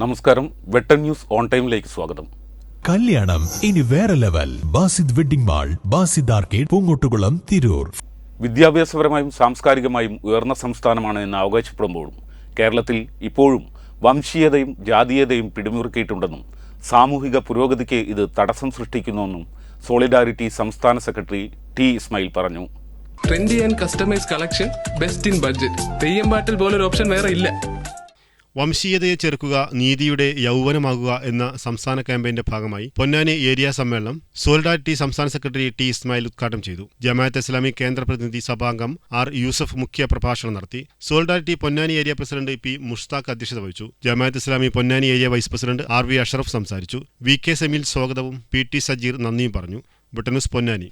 നമസ്കാരം Vettan news on ടൈമിലേക്ക് സ്വാഗതം. കല്യാണം ഇനി വേറെ level. Basid wedding mall Basid arcade Poongottukulam Tirur. വിദ്യാഭ്യാസപരമായും സാംസ്കാരികമായും ഉയർന്ന സംസ്ഥാനമാണ് എന്ന് അവകാശപ്പെടുമ്പോഴും കേരളത്തിൽ ഇപ്പോഴും വംശീയതയും ജാതീയതയും പിടിമുറുക്കിയിട്ടുണ്ടെന്നും സാമൂഹിക പുരോഗതിക്ക് ഇത് തടസ്സം സൃഷ്ടിക്കുന്നുവെന്നും സോളിഡാരിറ്റി സംസ്ഥാന സെക്രട്ടറി ടി ഇസ്മായിൽ പറഞ്ഞു. Trendy and customise collection best in budget Theyyam പാട്ടിൽ പോലൊരു ഓപ്ഷൻ വേറെ ഇല്ല. വംശീയതയെ ചെറുക്കുക നീതിയുടെ യൗവനമാകുക എന്ന സംസ്ഥാന ക്യാമ്പയിന്റെ ഭാഗമായി പൊന്നാനി ഏരിയ സമ്മേളനം സോളിഡാരിറ്റി സംസ്ഥാന സെക്രട്ടറി ടി ഇസ്മായിൽ ഉദ്ഘാടനം ചെയ്തു. ജമാഅത്ത് ഇസ്ലാമി കേന്ദ്ര പ്രതിനിധി സഭാംഗം ആർ യൂസഫ് മുഖ്യ പ്രഭാഷണം നടത്തി. Solidarity Ponnani area president P Mushtaq അധ്യക്ഷത വഹിച്ചു. Jamaat Islami Ponnani area vice president R V Ashraf സംസാരിച്ചു. വി കെ സെമിൽ സ്വാഗതവും പി ടി സജീർ നന്ദിയും പറഞ്ഞു. ബ്രിട്ടനുസ് പൊന്നാനി.